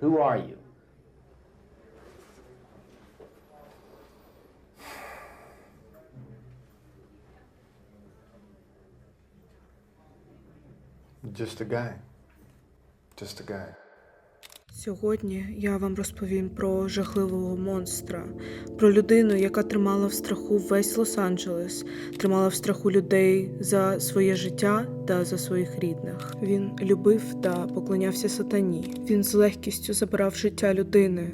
Who are you? Just a guy. Just a guy. Сьогодні я вам розповім про жахливого монстра, про людину, яка тримала в страху весь Лос-Анджелес, тримала в страху людей за своє життя та за своїх рідних. Він любив та поклонявся сатані. Він з легкістю забирав життя людини.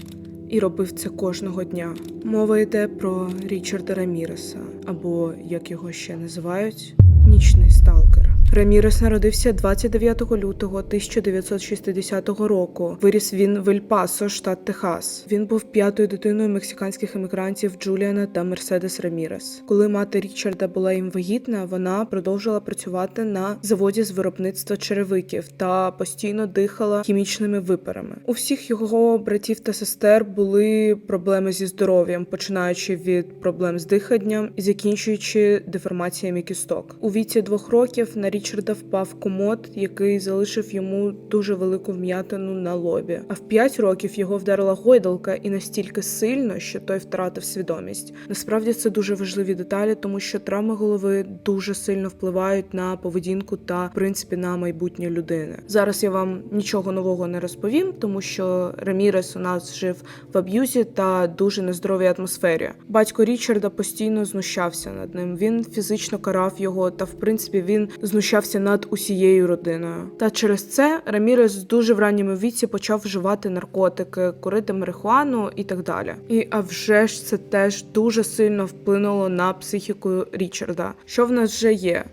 І робив це кожного дня. Мова йде про Річарда Раміреса, або як його ще називають, нічний сталкер. Рамірес народився 29 лютого 1960 року. Виріс він в Ель-Пасо, штат Техас. Він був п'ятою дитиною мексиканських емігрантів Джуліана та Мерседес Рамірес. Коли мати Річарда була їм вагітна, вона продовжила працювати на заводі з виробництва черевиків та постійно дихала хімічними випарами. У всіх його братів та сестер були проблеми зі здоров'ям, починаючи від проблем з диханням і закінчуючи деформаціями кісток. У віці двох років на Річарда впав комод, який залишив йому дуже велику вм'ятину на лобі. А в п'ять років його вдарила гойдалка і настільки сильно, що той втратив свідомість. Насправді це дуже важливі деталі, тому що травми голови дуже сильно впливають на поведінку та в принципі на майбутнє людини. Зараз я вам нічого нового не розповім, тому що Рамірес у нас жив в аб'юзі та дуже нездоровій атмосфері. Батько Річарда постійно знущався над ним. Він фізично карав його, та в принципі він знущався над усією родиною. Та через це Рамірес дуже в ранньому віці почав вживати наркотики, курити марихуану і так далі. І а вже ж це теж дуже сильно вплинуло на психіку Річарда. Що в нас вже є?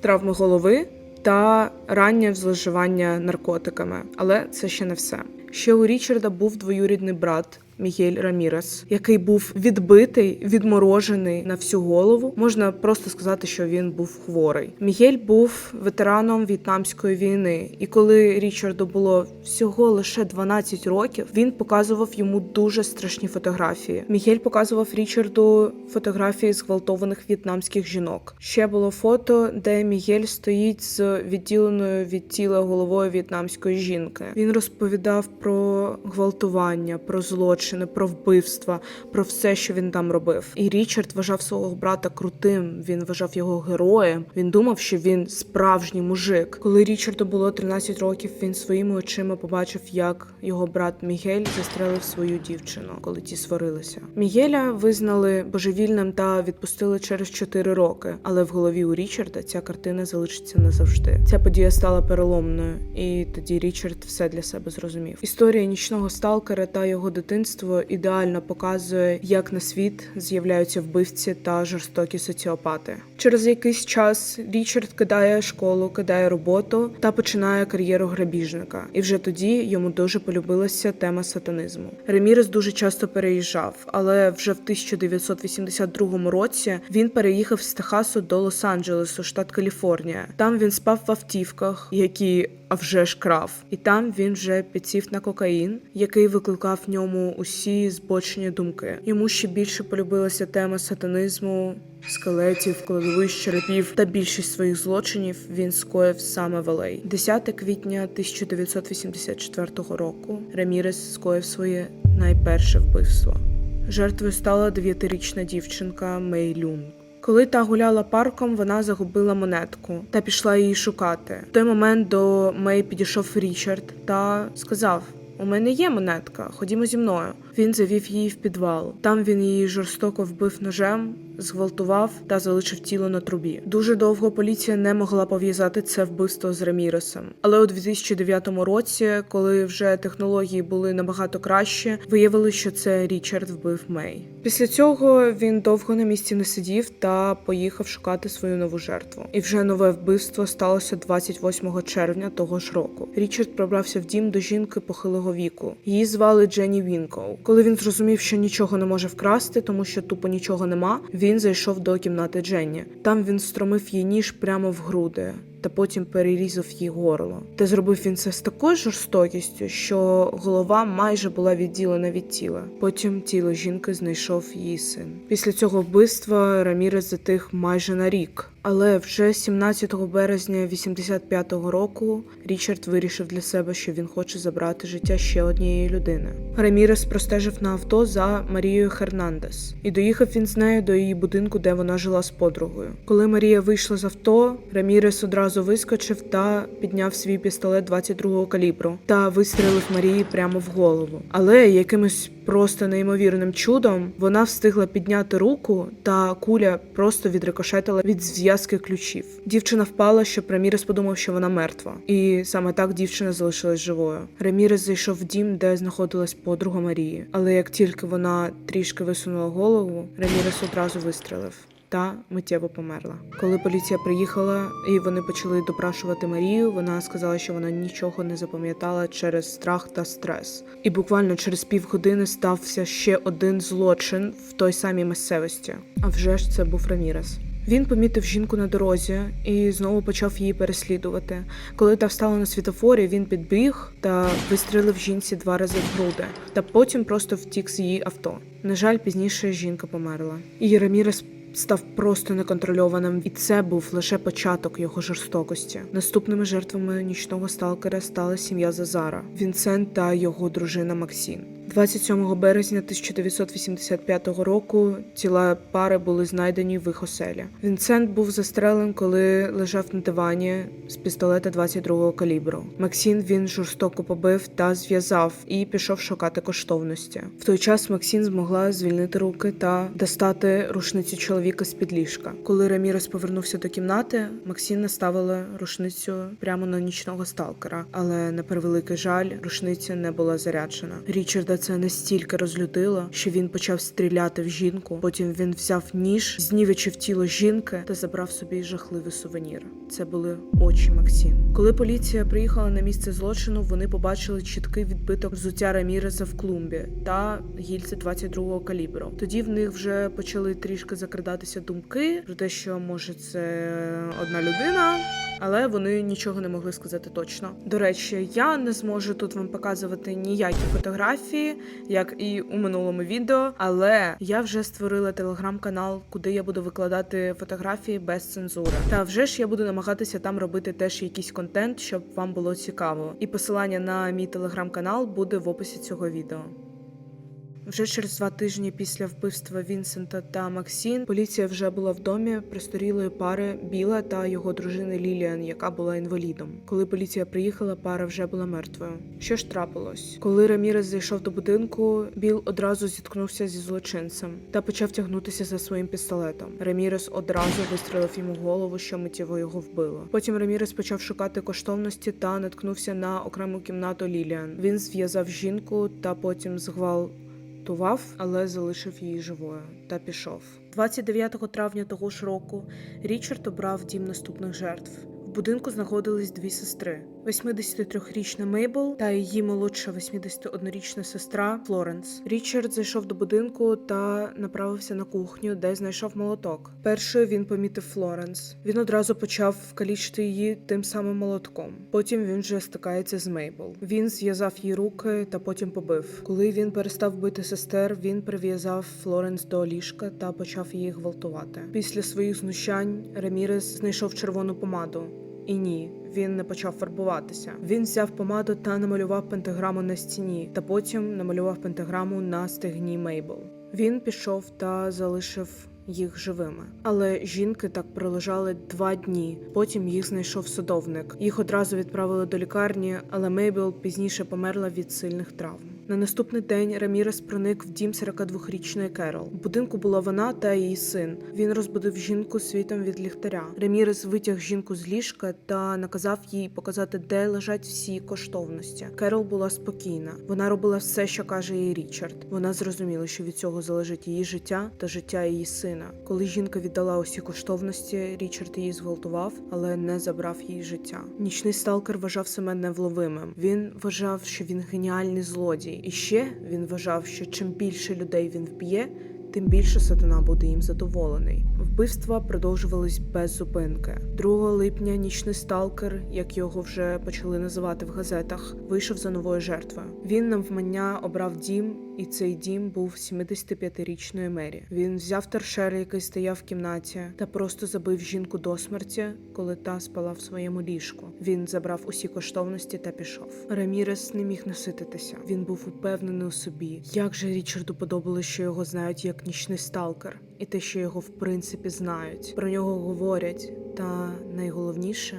Травми голови та раннє зловживання наркотиками, але це ще не все. Ще у Річарда був двоюрідний брат. Мігель Рамірес, який був відбитий, відморожений на всю голову. Можна просто сказати, що він був хворий. Мігель був ветераном В'єтнамської війни, і коли Річарду було всього лише 12 років, він показував йому дуже страшні фотографії. Мігель показував Річарду фотографії зґвалтованих в'єтнамських жінок. Ще було фото, де Мігель стоїть з відділеною від тіла головою в'єтнамської жінки. Він розповідав про гвалтування, про злочини, про вбивства, про все, що він там робив. І Річард вважав свого брата крутим. Він вважав його героєм. Він думав, що він справжній мужик. Коли Річарду було 13 років, він своїми очима побачив, як його брат Мігель застрелив свою дівчину, коли ті сварилися. Мігеля визнали божевільним та відпустили через 4 роки. Але в голові у Річарда ця картина залишиться назавжди. Ця подія стала переломною, і тоді Річард все для себе зрозумів. Історія нічного сталкера та його дитинство ідеально показує, як на світ з'являються вбивці та жорстокі соціопати. Через якийсь час Річард кидає школу, кидає роботу та починає кар'єру грабіжника. І вже тоді йому дуже полюбилася тема сатанизму. Ремірес дуже часто переїжджав, але вже в 1982 році він переїхав з Техасу до Лос-Анджелесу, штат Каліфорнія. Там він спав в автівках, які а вже ж крав. І там він вже підсів на кокаїн, який викликав в ньому усі збочені думки. Йому ще більше полюбилася тема сатанизму. Скелетів, кладовищ, черепів та більшість своїх злочинів він скоїв саме в Елей. 10 квітня 1984 року Ремірес скоїв своє найперше вбивство. Жертвою стала дев'ятирічна дівчинка Мей Люн. Коли та гуляла парком, вона загубила монетку та пішла її шукати. В той момент до Мей підійшов Річард та сказав: У мене є монетка, ходімо зі мною. Він завів її в підвал. Там він її жорстоко вбив ножем, зґвалтував та залишив тіло на трубі. Дуже довго поліція не могла пов'язати це вбивство з Реміресом. Але у 2009 році, коли вже технології були набагато краще, виявили, що це Річард вбив Мей. Після цього він довго на місці не сидів та поїхав шукати свою нову жертву. І вже нове вбивство сталося 28 червня того ж року. Річард пробрався в дім до жінки похилого віку. Її звали Дженні Вінкоу. Коли він зрозумів, що нічого не може вкрасти, тому що тупо нічого нема, він зайшов до кімнати Дженні. Там він стромив їй ніж прямо в груди. та потім перерізав їй горло. Та зробив він це з такою жорстокістю, що голова майже була відділена від тіла. Потім тіло жінки знайшов її син. Після цього вбивства Рамірес затих майже на рік. Але вже 17 березня 85-го року Річард вирішив для себе, що він хоче забрати життя ще однієї людини. Рамірес простежив на авто за Марією Хернандес, і доїхав він з нею до її будинку, де вона жила з подругою. Коли Марія вийшла з авто, Рамірес одразу вискочив та підняв свій пістолет 22-го калібру та вистрелив Марії прямо в голову. Але якимось просто неймовірним чудом вона встигла підняти руку, та куля просто відрикошетила від зв'язки ключів. Дівчина впала, щоб Рамірес подумав, що вона мертва, і саме так дівчина залишилась живою. Рамірес зайшов в дім, де знаходилась подруга Марії. Але як тільки вона трішки висунула голову, Рамірес одразу вистрелив. Та миттєво померла. Коли поліція приїхала і вони почали допрашувати Марію, вона сказала, що вона нічого не запам'ятала через страх та стрес. І буквально через півгодини стався ще один злочин в той самій місцевості. А вже ж це був Рамірес. Він помітив жінку на дорозі і знову почав її переслідувати. Коли та встала на світофорі, він підбіг та вистрелив жінці два рази в груди, та потім просто втік з її авто. На жаль, пізніше жінка померла. І Рамірес став просто неконтрольованим, і це був лише початок його жорстокості. Наступними жертвами нічного сталкера стала сім'я Зазара, Вінсент та його дружина Максін. 27 березня 1985 року тіла пари були знайдені в їх оселі. Вінсент був застрелений, коли лежав на дивані з пістолета 22-го калібру. Максін він жорстоко побив та зв'язав і пішов шукати коштовності. В той час Максін змогла звільнити руки та достати рушницю чоловіка з під ліжка. Коли Рамірес повернувся до кімнати, Максін наставила рушницю прямо на нічного сталкера, але на превеликий жаль, рушниця не була заряджена. Річарда це настільки розлютило, що він почав стріляти в жінку. Потім він взяв ніж, знівечив тіло жінки та забрав собі жахливий сувенір. Це були очі Максін. Коли поліція приїхала на місце злочину, вони побачили чіткий відбиток взуття Раміреза в клумбі та гільзи 22-го калібру. Тоді в них вже почали трішки закрадатися думки про те, що може це одна людина. Але вони нічого не могли сказати точно. До речі, я не зможу тут вам показувати ніякі фотографії, як і у минулому відео. Але я вже створила телеграм-канал, куди я буду викладати фотографії без цензури. Та вже ж я буду намагатися там робити теж якийсь контент, щоб вам було цікаво. І посилання на мій телеграм-канал буде в описі цього відео. Вже через два тижні після вбивства Вінсента та Максін поліція вже була в домі пристарілої пари Біла та його дружини Ліліан, яка була інвалідом. Коли поліція приїхала, пара вже була мертвою. Що ж трапилось? Коли Рамірес зайшов до будинку, Біл одразу зіткнувся зі злочинцем та почав тягнутися за своїм пістолетом. Рамірес одразу вистрелив йому голову, що миттєво його вбило. Потім Рамірес почав шукати коштовності та наткнувся на окрему кімнату Ліліан. Він зв'язав жінку та потім згвал врятував, але залишив її живою та пішов. 29 травня того ж року Річард обрав дім наступних жертв. Будинку знаходились дві сестри: 83-річна Мейбл та її молодша 81-річна сестра Флоренс. Річард зайшов до будинку та направився на кухню, де знайшов молоток. Першою він помітив Флоренс. Він одразу почав калічити її тим самим молотком. Потім він вже стикається з Мейбл. Він зв'язав її руки та потім побив. Коли він перестав бити сестер, він прив'язав Флоренс до ліжка та почав її гвалтувати. Після своїх знущань Рамірес знайшов червону помаду. І ні, він не почав фарбуватися. Він взяв помаду та намалював пентаграму на стіні, та потім намалював пентаграму на стегні Мейбл. Він пішов та залишив їх живими. Але жінки так пролежали два дні. Потім їх знайшов садовник. Їх одразу відправили до лікарні, але Мейбл пізніше померла від сильних травм. На наступний день Рамірес проник в дім 42-річної Керол. В будинку була вона та її син. Він розбудив жінку світом від ліхтаря. Рамірес витяг жінку з ліжка та наказав їй показати, де лежать всі коштовності. Керол була спокійна. Вона робила все, що каже їй Річард. Вона зрозуміла, що від цього залежить її життя та життя її сина. Коли жінка віддала усі коштовності, Річард її зґвалтував, але не забрав її життя. Нічний сталкер вважав себе невловимим. Він вважав, що він геніальний злодій. І ще він вважав, що чим більше людей він вб'є, тим більше сатана буде їм задоволений. Вбивства продовжувались без зупинки. 2 липня нічний сталкер, як його вже почали називати в газетах, вийшов за новою жертвою. Він навмання обрав дім, і цей дім був 75-річної Мері. Він взяв торшер, який стояв в кімнаті, та просто забив жінку до смерті, коли та спала в своєму ліжку. Він забрав усі коштовності та пішов. Рамірес не міг насититися. Він був упевнений у собі. Як же Річарду подобалось, що його знають як нічний сталкер, і те, що його в принципі знають. Про нього говорять, та найголовніше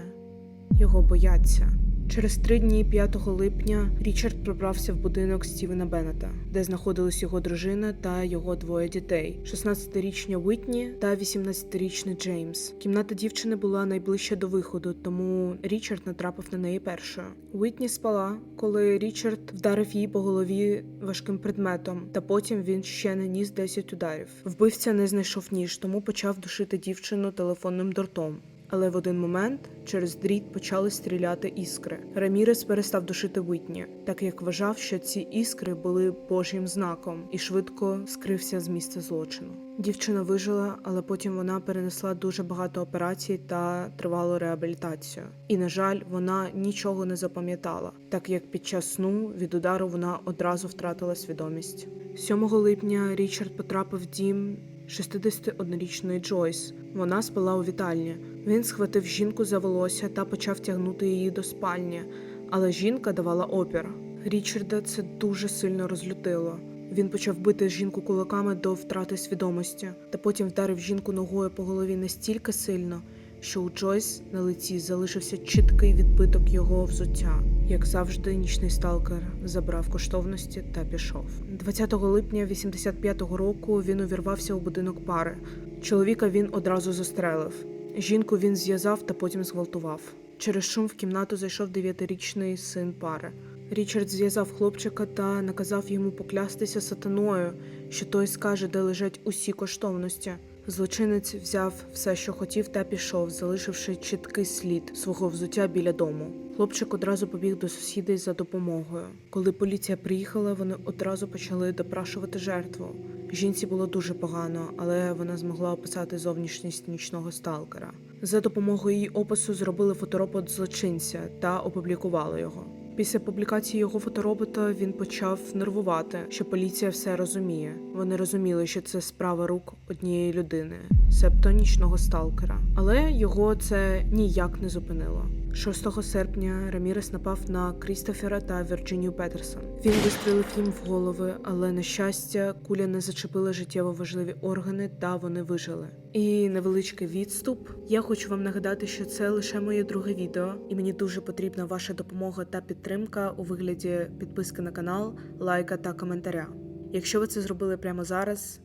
його бояться. Через три дні 5 липня Річард пробрався в будинок Стівена Беннета, де знаходились його дружина та його двоє дітей: 16-річня Уітні та 18-річний Джеймс. Кімната дівчини була найближче до виходу, тому Річард натрапив на неї першою. Уітні спала, коли Річард вдарив її по голові важким предметом, та потім він ще наніс 10 ударів. Вбивця не знайшов ніж, тому почав душити дівчину телефонним дортом. Але в один момент через дріт почали стріляти іскри. Рамірес перестав душити Вітні, так як вважав, що ці іскри були божим знаком, і швидко скрився з місця злочину. Дівчина вижила, але потім вона перенесла дуже багато операцій та тривалу реабілітацію. І, на жаль, вона нічого не запам'ятала, так як під час сну від удару вона одразу втратила свідомість. 7 липня Річард потрапив в дім 61-річної Джойс. Вона спала у вітальні. Він схватив жінку за волосся та почав тягнути її до спальні, але жінка давала опір. Річарда це дуже сильно розлютило. Він почав бити жінку кулаками до втрати свідомості, та потім вдарив жінку ногою по голові настільки сильно, що у Джойс на лиці залишився чіткий відбиток його взуття. Як завжди, нічний сталкер забрав коштовності та пішов. 20 липня 85-го року він увірвався у будинок пари. Чоловіка він одразу застрелив. Жінку він зв'язав та потім зґвалтував. Через шум в кімнату зайшов дев'ятирічний син пари. Річард зв'язав хлопчика та наказав йому поклястися сатаною, що той скаже, де лежать усі коштовності. Злочинець взяв все, що хотів, та пішов, залишивши чіткий слід свого взуття біля дому. Хлопчик одразу побіг до сусідей за допомогою. Коли поліція приїхала, вони одразу почали допрашувати жертву. Жінці було дуже погано, але вона змогла описати зовнішність нічного сталкера. За допомогою її опису зробили фоторобот злочинця та опублікували його. Після публікації його фоторобота він почав нервувати, що поліція все розуміє. Вони розуміли, що це справа рук однієї людини, септо нічного сталкера. Але його це ніяк не зупинило. 6 серпня Рамірес напав на Крістофера та Вірджинію Петерсон. Він вистрілив їм в голови, але на щастя, куля не зачепила життєво важливі органи, та вони вижили. І невеличкий відступ. Я хочу вам нагадати, що це лише моє друге відео, і мені дуже потрібна ваша допомога та підтримка у вигляді підписки на канал, лайка та коментаря. Якщо ви це зробили прямо зараз,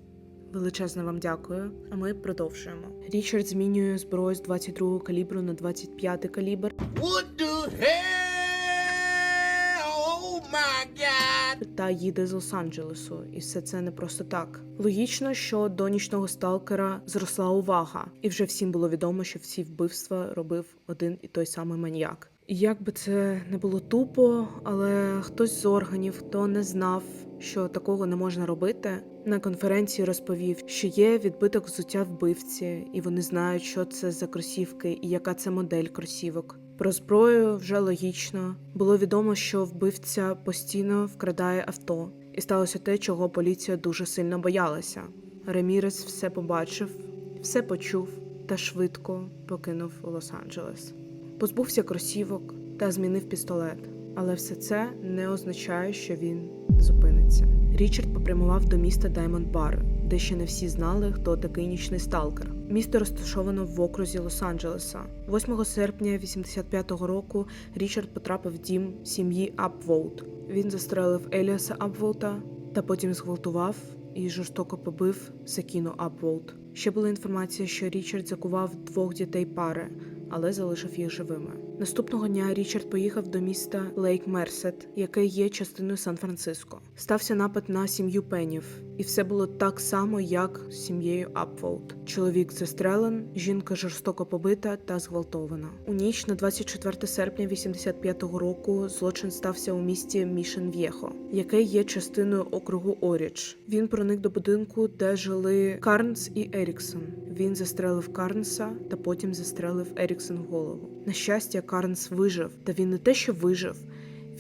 величезне вам дякую. А ми продовжуємо. Річард змінює зброю з 22 калібру на 25 калібр What the hell? Oh my god! та їде з Лос-Анджелесу, і все це не просто так. Логічно, що до нічного сталкера зросла увага, і вже всім було відомо, що всі вбивства робив один і той самий маніяк. І як би це не було тупо, але хтось з органів, хто не знав, що такого не можна робити, на конференції розповів, що є відбиток взуття вбивці, і вони знають, що це за кросівки і яка це модель кросівок. Про зброю вже логічно. Було відомо, що вбивця постійно вкрадає авто, і сталося те, чого поліція дуже сильно боялася. Ремірес все побачив, все почув та швидко покинув Лос-Анджелес. Позбувся кросівок та змінив пістолет, але все це не означає, що він зупиниться. Річард попрямував до міста Даймонд Бар, де ще не всі знали, хто такий нічний сталкер. Місто розташовано в окрузі Лос-Анджелеса. 8 серпня 85-го року Річард потрапив в дім сім'ї Апволт. Він застрелив Еліаса Апволта та потім зґвалтував і жорстоко побив Сакіну Апволт. Ще була інформація, що Річард закував двох дітей пари, але залишив їх живими. Наступного дня Річард поїхав до міста Лейк Мерсет, яке є частиною Сан-Франциско. Стався напад на сім'ю Пенів, і все було так само, як з сім'єю Апфолд. Чоловік застрелен, жінка жорстоко побита та зґвалтована. У ніч на 24 серпня 85-го року злочин стався у місті Мішен В'єхо, яке є частиною округу Оріч. Він проник до будинку, де жили Карнс і Еріксон. Він застрелив Карнса та потім застрелив Еріксон в голову. На щастя, Карнс вижив, та він не те, що вижив,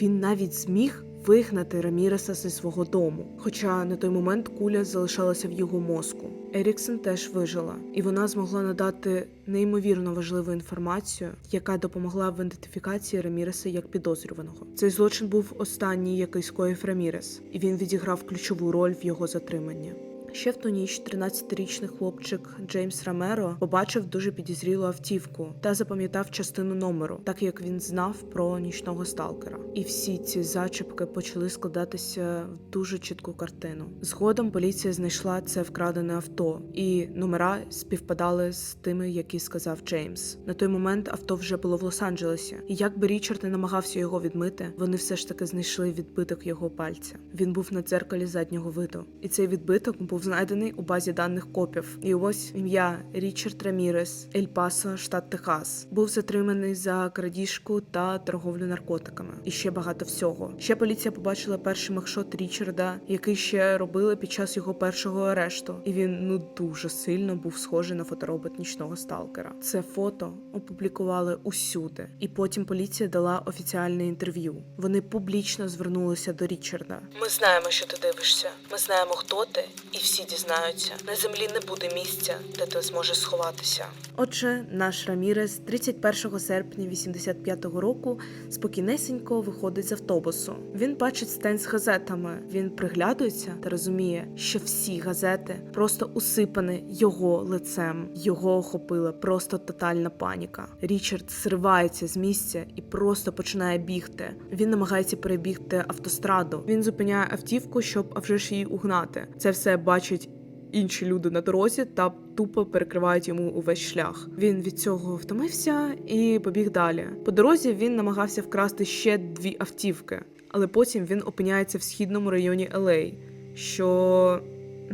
він навіть зміг вигнати Раміреса зі свого дому. Хоча на той момент куля залишалася в його мозку. Еріксон теж вижила, і вона змогла надати неймовірно важливу інформацію, яка допомогла в ідентифікації Раміреса як підозрюваного. Цей злочин був останній, який скоїв Рамірес, і він відіграв ключову роль в його затриманні. Ще в ту ніч 13-річний хлопчик Джеймс Рамеро побачив дуже підозрілу автівку та запам'ятав частину номеру, так як він знав про нічного сталкера. І всі ці зачіпки почали складатися в дуже чітку картину. Згодом поліція знайшла це вкрадене авто, і номера співпадали з тими, які сказав Джеймс. На той момент авто вже було в Лос-Анджелесі, і як Річард не намагався його відмити, вони все ж таки знайшли відбиток його пальця. Він був на дзеркалі заднього виду, і цей відбиток був знайдений у базі даних копів. І ось ім'я Річард Рамірес, Ель Пасо, штат Техас, був затриманий за крадіжку та торговлю наркотиками. І ще багато всього. Ще поліція побачила перший махшот Річарда, який ще робили під час його першого арешту. І він ну дуже сильно був схожий на фоторобот нічного сталкера. Це фото опублікували усюди, і потім поліція дала офіціальне інтерв'ю. Вони публічно звернулися до Річарда. Ми знаємо, що ти дивишся. Ми знаємо, хто ти, і всі дізнаються. На землі не буде місця, де ти зможеш сховатися. Отже, наш Рамірес 31 серпня 85-го року спокійнесенько виходить з автобусу. Він бачить стенд з газетами. Він приглядується та розуміє, що всі газети просто усипані його лицем. Його охопила просто тотальна паніка. Річард зривається з місця і просто починає бігти. Він намагається перебігти автостраду. Він зупиняє автівку, щоб а вже ж її угнати. Це все бачить інші люди на дорозі та тупо перекривають йому увесь шлях. Він від цього втомився і побіг далі. По дорозі він намагався вкрасти ще дві автівки, але потім він опиняється в східному районі Елей, що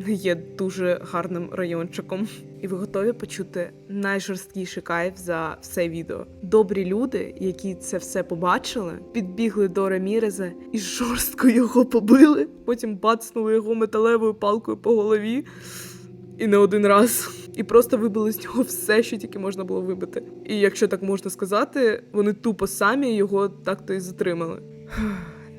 є дуже гарним райончиком. І ви готові почути найжорсткіший кайф за все відео. Добрі люди, які це все побачили, підбігли до Раміреза і жорстко його побили. Потім бацнули його металевою палкою по голові. І не один раз. І просто вибили з нього все, що тільки можна було вибити. І якщо так можна сказати, вони тупо самі його так-то і затримали.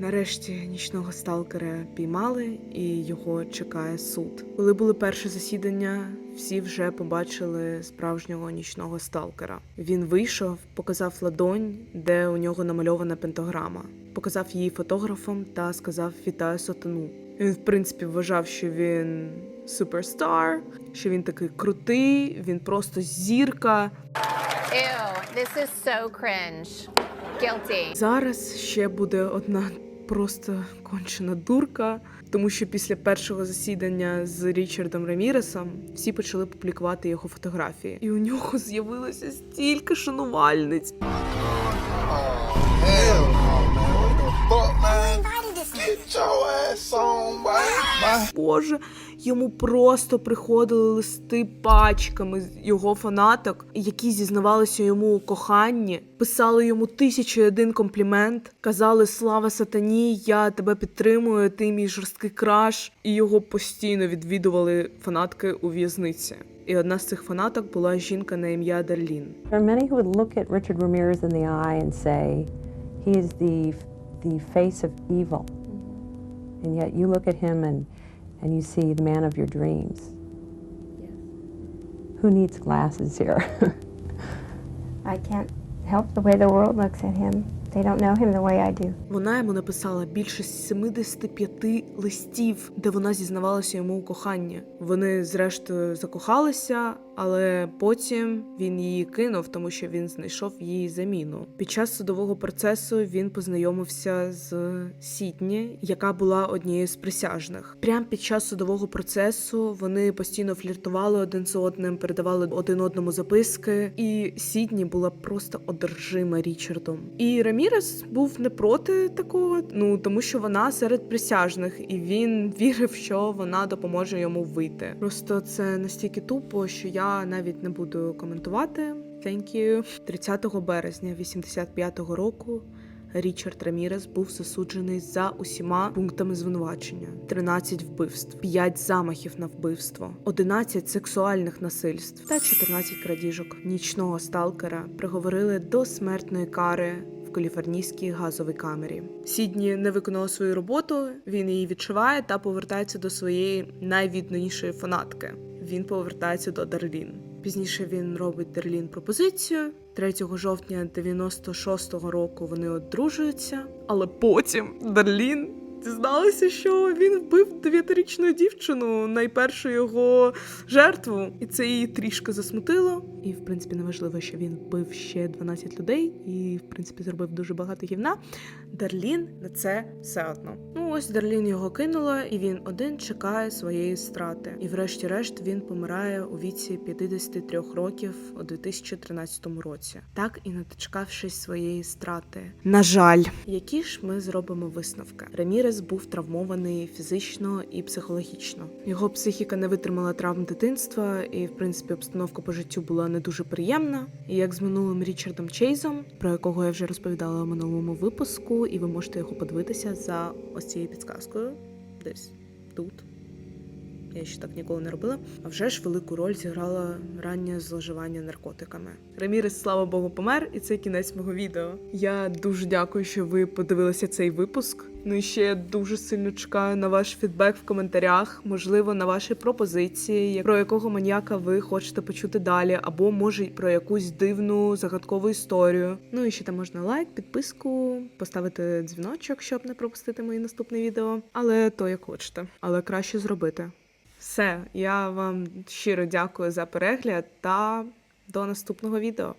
Нарешті нічного сталкера піймали, і його чекає суд. Коли були перше засідання, всі вже побачили справжнього нічного сталкера. Він вийшов, показав ладонь, де у нього намальована пентаграма, показав її фотографам та сказав Вітаю сатану. Він, в принципі, вважав, що він суперстар, що він такий крутий, він просто зірка. Ew, this is so cringe. Guilty. Зараз ще буде одна просто кончена дурка, тому що після першого засідання з Річардом Раміресом всі почали публікувати його фотографії, і у нього з'явилося стільки шанувальниць. Боже, йому просто приходили листи пачками з його фанаток, які зізнавалися йому у коханні, писали йому тисячу один комплімент, казали Слава сатані, я тебе підтримую, ти мій жорсткий краш. І його постійно відвідували фанатки у в'язниці. І одна з цих фанаток була жінка на ім'я Дарлін. The face of evil. And yet you look at him and, and you see the man of your dreams. Yes. Who needs glasses here? I can't help the way the world looks at him. They don't know him the way I do. Вона йому написала більше 75 листів, де вона зізнавалася йому у коханні. Вони, зрештою, закохалися, але потім він її кинув, тому що він знайшов її заміну. Під час судового процесу він познайомився з Сідні, яка була однією з присяжних. Прямо під час судового процесу вони постійно фліртували один з одним, передавали один одному записки, і Сідні була просто одержима Річардом. І Рамірес був не проти такого, ну тому що вона серед присяжних, і він вірив, що вона допоможе йому вийти. Просто це настільки тупо, що я навіть не буду коментувати. Thank you. 30 березня 85-го року Річард Рамірес був засуджений за усіма пунктами звинувачення: 13 вбивств, 5 замахів на вбивство, 11 сексуальних насильств та 14 крадіжок. Нічного сталкера приговорили до смертної кари. В каліфорнійській газовій камері Сідні не виконала свою роботу. Він її відчуває та повертається до своєї найвідданішої фанатки. Він повертається до Дарлін. Пізніше він робить Дерлін пропозицію. 3 жовтня 96-го року вони одружуються, але потім Дарлін дізналася, що він вбив дев'ятирічну дівчину, найпершу його жертву, і це її трішки засмутило. І в принципі неважливо, що він вбив ще 12 людей, і в принципі зробив дуже багато гівна. Дарлін на це все одно. Ну ось Дарлін його кинула, і він один чекає своєї страти. І врешті-решт він помирає у віці 53 років у 2013 році, так і не дочекавшись своєї страти. На жаль, які ж ми зробимо висновки? Ремірес був травмований фізично і психологічно. Його психіка не витримала травм дитинства, і в принципі обстановка по життю була не дуже приємна. І як з минулим Річардом Чейзом, про якого я вже розповідала у минулому випуску, і ви можете його подивитися за ось цією підсказкою, десь тут. Я ще так ніколи не робила. А вже ж велику роль зіграло раннє зловживання наркотиками. Ремірес, слава Богу, помер, і це кінець мого відео. Я дуже дякую, що ви подивилися цей випуск. Ну і ще я дуже сильно чекаю на ваш фідбек в коментарях, можливо, на ваші пропозиції, про якого маніяка ви хочете почути далі, або може про якусь дивну загадкову історію. Ну і ще там можна лайк, підписку, поставити дзвіночок, щоб не пропустити мої наступні відео. Але то як хочете, але краще зробити. Все, я вам щиро дякую за перегляд та до наступного відео.